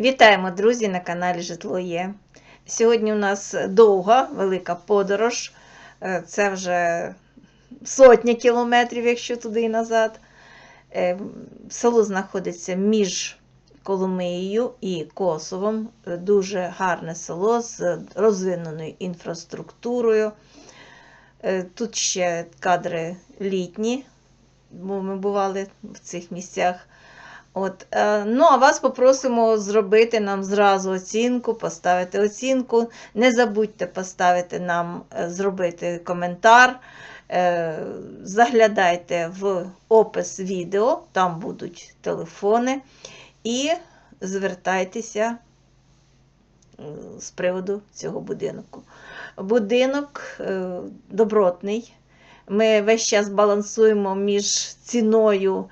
Вітаємо, друзі, на каналі Житло Є. Сьогодні у нас довга, велика подорож. Е, Це вже сотня кілометрів, якщо туди і назад. Е, Село знаходиться між Коломиєю і Косовом. Е, Дуже гарне село з розвиненою інфраструктурою. Тут ще кадри літні, бо ми бували в цих місцях. От, е, ну, а вас попросимо зробити нам зразу оцінку, поставити оцінку. Не забудьте поставити нам, е, зробити коментар. Е, заглядайте в опис відео, там будуть телефони. І звертайтеся з приводу цього будинку. Будинок добротний. Ми весь час балансуємо між ціною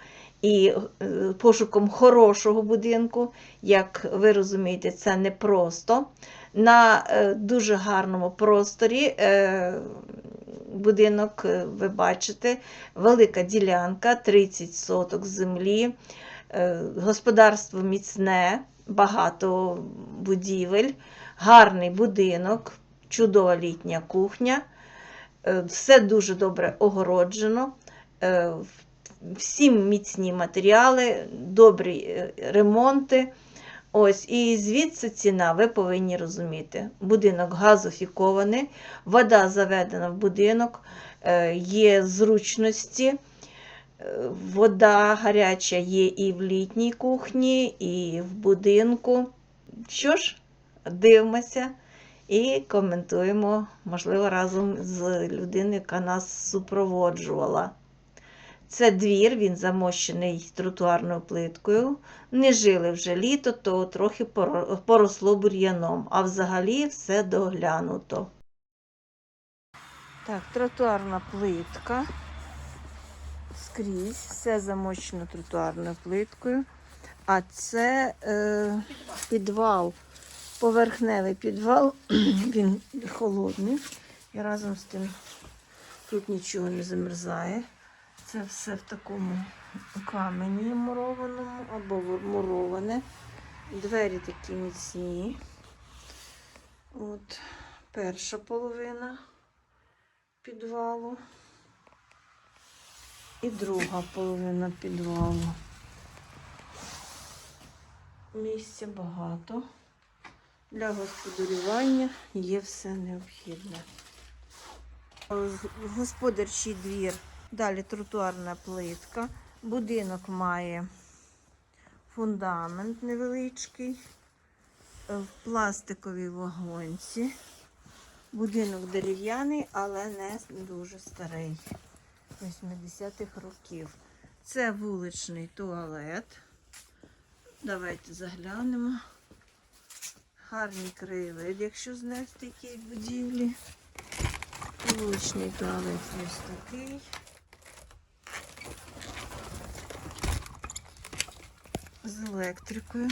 і е, пошуком хорошого будинку. Як ви розумієте, це непросто. На е, дуже гарному просторі е, будинок, ви бачите, велика ділянка, 30 соток землі, господарство міцне, багато будівель, гарний будинок, чудова літня кухня. Все дуже добре огороджено. Всім міцні матеріали, добрі е, ремонти. Ось, і звідси ціна, ви повинні розуміти. Будинок газофікований, вода заведена в будинок, е, є зручності. Е, Вода гаряча є і в літній кухні, і в будинку. Що ж, дивимося і коментуємо, можливо, разом з людиною, яка нас супроводжувала. Це двір, він замощений тротуарною плиткою. Не жили вже літо, то трохи поросло бур'яном, а взагалі все доглянуто. Так, тротуарна плитка. Скрізь, все замощено тротуарною плиткою. А це е, підвал, поверхневий підвал, він холодний. І разом з тим тут нічого не замерзає. Це все в такому камені мурованому або муроване. Двері такі міцні. От перша половина підвалу. І друга половина підвалу. Місця багато. Для господарювання є все необхідне. Господарчий двір Далі тротуарна плитка. Будинок має фундамент невеличкий, е, в пластиковій вагонці. Будинок дерев'яний, але не дуже старий. 80-х років. Це вуличний туалет. Давайте заглянемо. Гарний краєвид, якщо знести якісь будівлі. Вуличний туалет ось такий. З електрикою.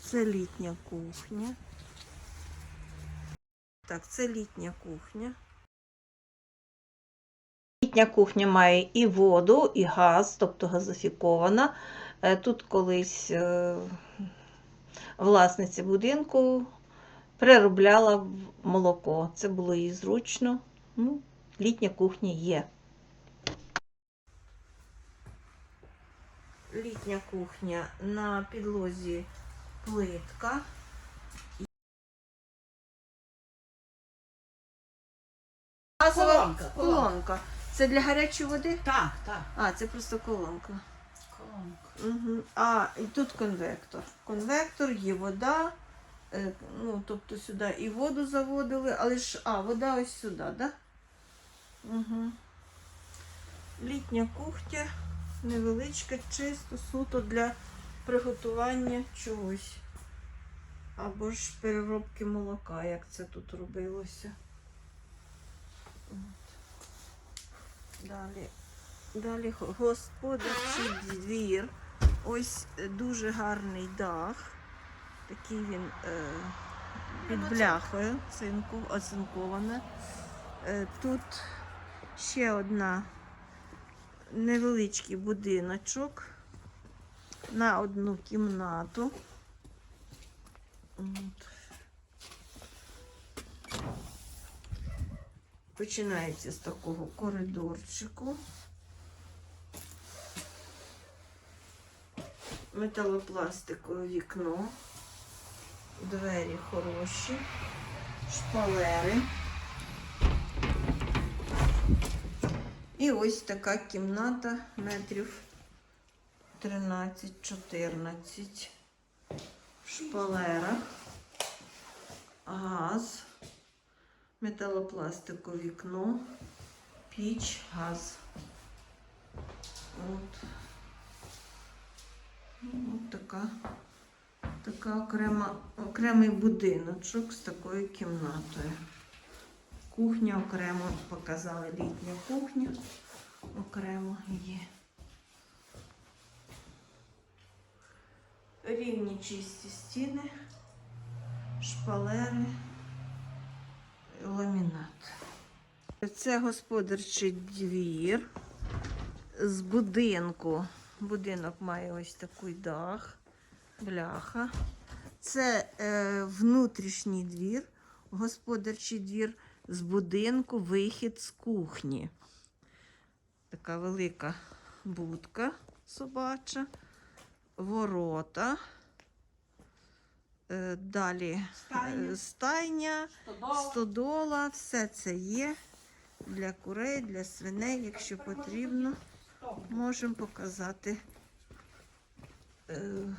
Це літня кухня. Так, це літня кухня. Літня кухня має і воду, і газ, тобто газофікована. Е, Тут колись е, власниця будинку переробляла молоко. Це було їй зручно. Ну, літня кухня є. Літня кухня на підлозі плитка. Газова Колонка, колонка. колонка. Це для гарячої води? Так, так. А, це просто колонка. Колонка. Угу. А, і тут конвектор. Конвектор, є вода. Е, ну, тобто сюди і воду заводили, але ж, а, вода ось сюди, так? Да? Угу. Літня кухня невеличка, чисто, суто для приготування чогось. Або ж переробки молока, як це тут робилося. От. Далі, далі го- господарчий двір. Ось е, дуже гарний дах. Такий він е, під бляхою, оцинковане. Е, тут ще одна невеличкий будиночок. на одну кімнату. От. Починається з такого коридорчику. Металопластикове вікно, двері хороші, шпалери. І ось така кімната метрів 13-14 в шпалерах, газ, металопластикове вікно, піч, газ. От. Ну, От така, така окрема, окремий будиночок з такою кімнатою. Кухня окремо показали літня кухня. Окремо є. Рівні чисті стіни, шпалери, ламінат. Це господарчий двір з будинку. Будинок має ось такий дах, бляха. Це е, внутрішній двір, господарчий двір з будинку, вихід з кухні. Така велика будка собача, ворота. Е, Далі е, стайня, стодола, все це є для курей, для свиней, якщо потрібно, можемо показати. Е,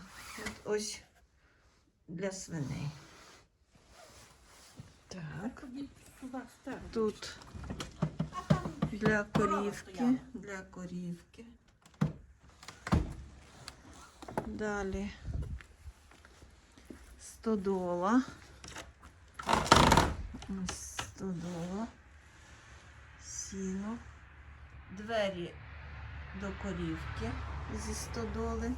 Ось для свиней. Так. Тут для корівки, для корівки. Далі стодола. Ось стодола. Сіно. Двері до корівки зі стодоли.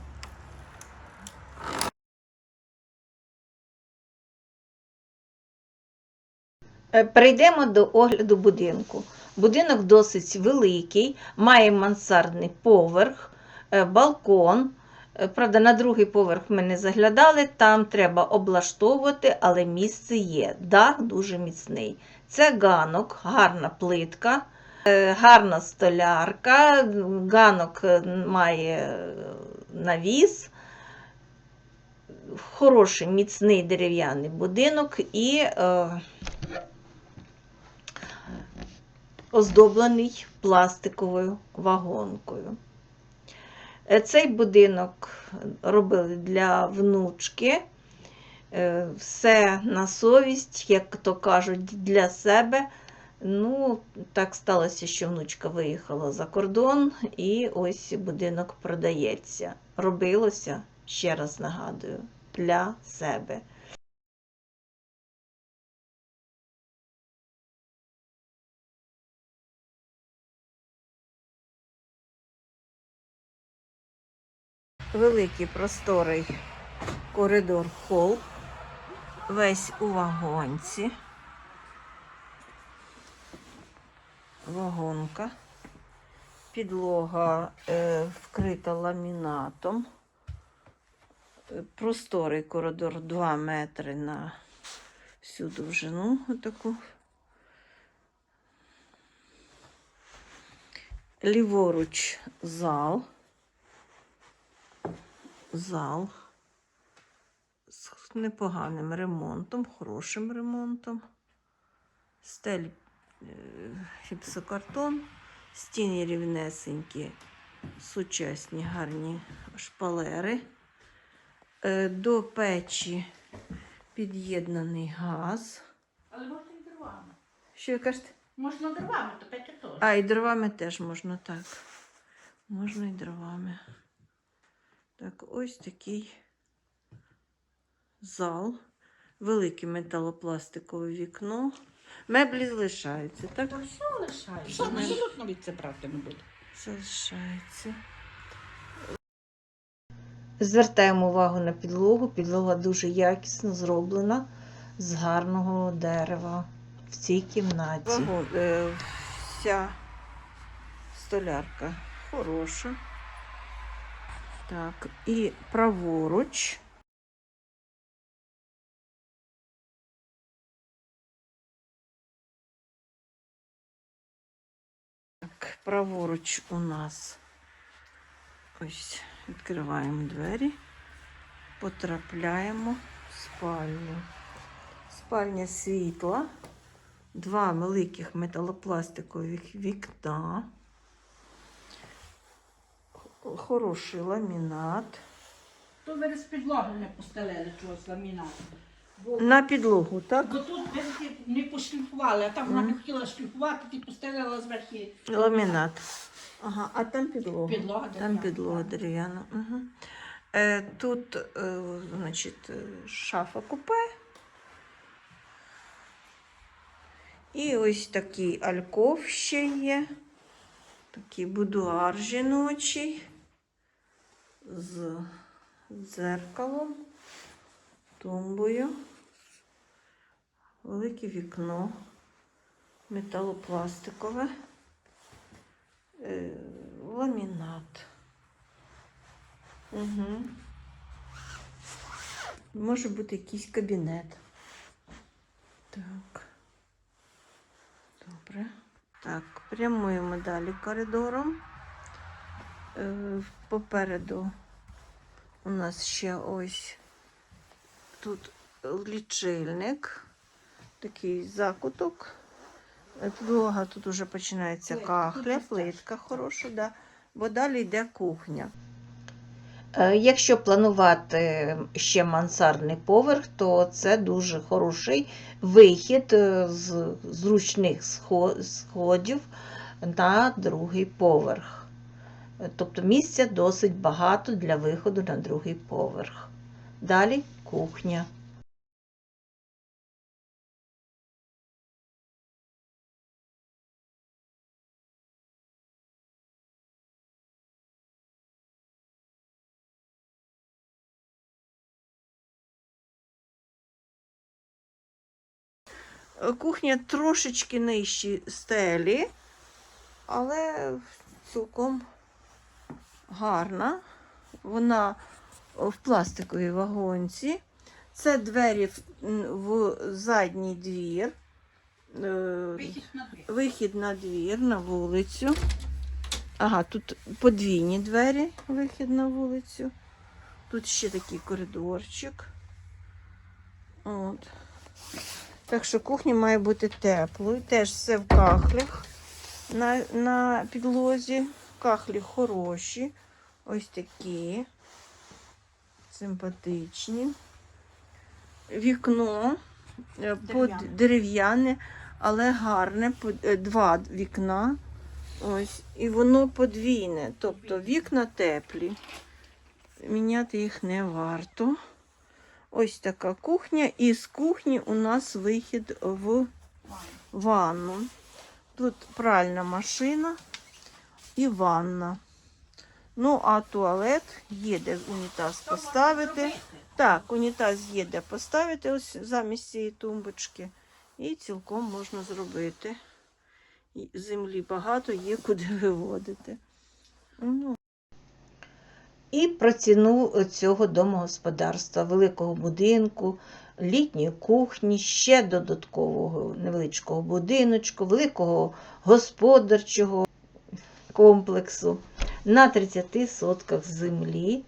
Перейдемо до огляду будинку. Будинок досить великий, має мансардний поверх, е, балкон. Е, Правда, на другий поверх ми не заглядали, там треба облаштовувати, але місце є. Дах дуже міцний. Це ганок, гарна плитка, е, гарна столярка, ганок е, має е, навіс. Хороший міцний дерев'яний будинок і е, оздоблений пластиковою вагонкою. Е, Цей будинок робили для внучки. Е, Все на совість, як то кажуть, для себе. Ну, так сталося, що внучка виїхала за кордон, і ось будинок продається. Робилося, ще раз нагадую, для себе. Великий просторий коридор хол, весь у вагонці. Вагонка. Підлога е, вкрита ламінатом. Просторий коридор 2 метри на всю довжину. Отаку. Ліворуч зал. Зал з непоганим ремонтом, хорошим ремонтом. Стель е, гіпсокартон, стіни рівнесенькі, сучасні гарні шпалери. Е, До печі під'єднаний газ. Але можна і дровами. Що ви кажете? Можна дровами, то пече теж. А, і дровами теж можна так. Можна і дровами. Так, ось такий зал. Велике металопластикове вікно. Меблі залишаються, так? То все лишається. Що абсолютно від це брати не буде. Залишається. Звертаємо увагу на підлогу. Підлога дуже якісно зроблена з гарного дерева в цій кімнаті. е, Вся столярка хороша. Так, і праворуч. Так, праворуч у нас ось відкриваємо двері, потрапляємо в спальню. Спальня світла, два великих металопластикових вікна, хороший ламінат. То ви з підлоги не постелили чогось ламінату. Бо, На підлогу, так? бо тут ви не пошліфували, а там вона не хотіла шліфувати, ти постелила зверху. Ламінат. Ага, а там підлога. Підлога Там дерев'яна, підлога так. дерев'яна. Угу. Е, тут, е, значить, е, шафа купе. І ось такий альков ще є. Такий будуар жіночий з дзеркалом, тумбою, велике вікно, металопластикове, е, ламінат. Угу. Може бути якийсь кабінет. Так. Добре. Так, прямуємо далі коридором. Е, Попереду у нас ще ось тут лічильник, такий закуток. Е, Підлога тут вже починається кахля, плитка хороша, да. бо далі йде кухня. Е, Якщо планувати ще мансардний поверх, то це дуже хороший вихід з зручних сходів на другий поверх. Тобто місця досить багато для виходу на другий поверх. Далі кухня. Кухня трошечки нижчі стелі, але цілком гарна. Вона в пластиковій вагонці. Це двері в, задній двір. Е, Вихід на дві. Вихід на двір, на вулицю. Ага, тут подвійні двері, вихід на вулицю. Тут ще такий коридорчик. От. Так що кухня має бути теплою. Теж все в кахлях на, на підлозі. Кахлі хороші. Ось такі. Симпатичні. Вікно е, под- Дерев'яне. але гарне. Е, Два вікна. Ось. І воно подвійне. Тобто вікна теплі. Міняти їх не варто. Ось така кухня. І з кухні у нас вихід в ванну. Тут пральна машина і ванна. Ну, а туалет є де унітаз поставити. Так, унітаз є де поставити ось замість цієї тумбочки. І цілком можна зробити. Землі багато, є куди виводити. Ну. І про ціну цього домогосподарства, великого будинку, літньої кухні, ще додаткового невеличкого будиночку, великого господарчого комплексу на 30 сотках землі.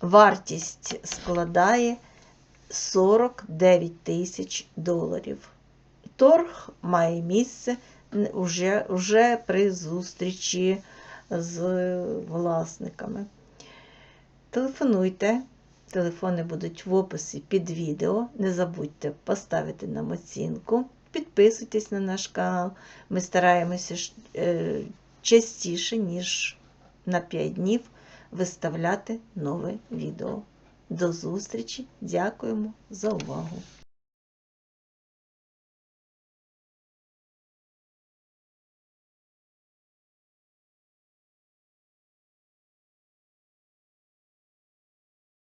Вартість складає 49 тисяч доларів. Торг має місце вже, вже при зустрічі з власниками. Телефонуйте. Телефони будуть в описі під відео. Не забудьте поставити нам оцінку. Підписуйтесь на наш канал. Ми стараємося е, частіше, ніж на 5 днів, виставляти нове відео. До зустрічі! Дякуємо за увагу!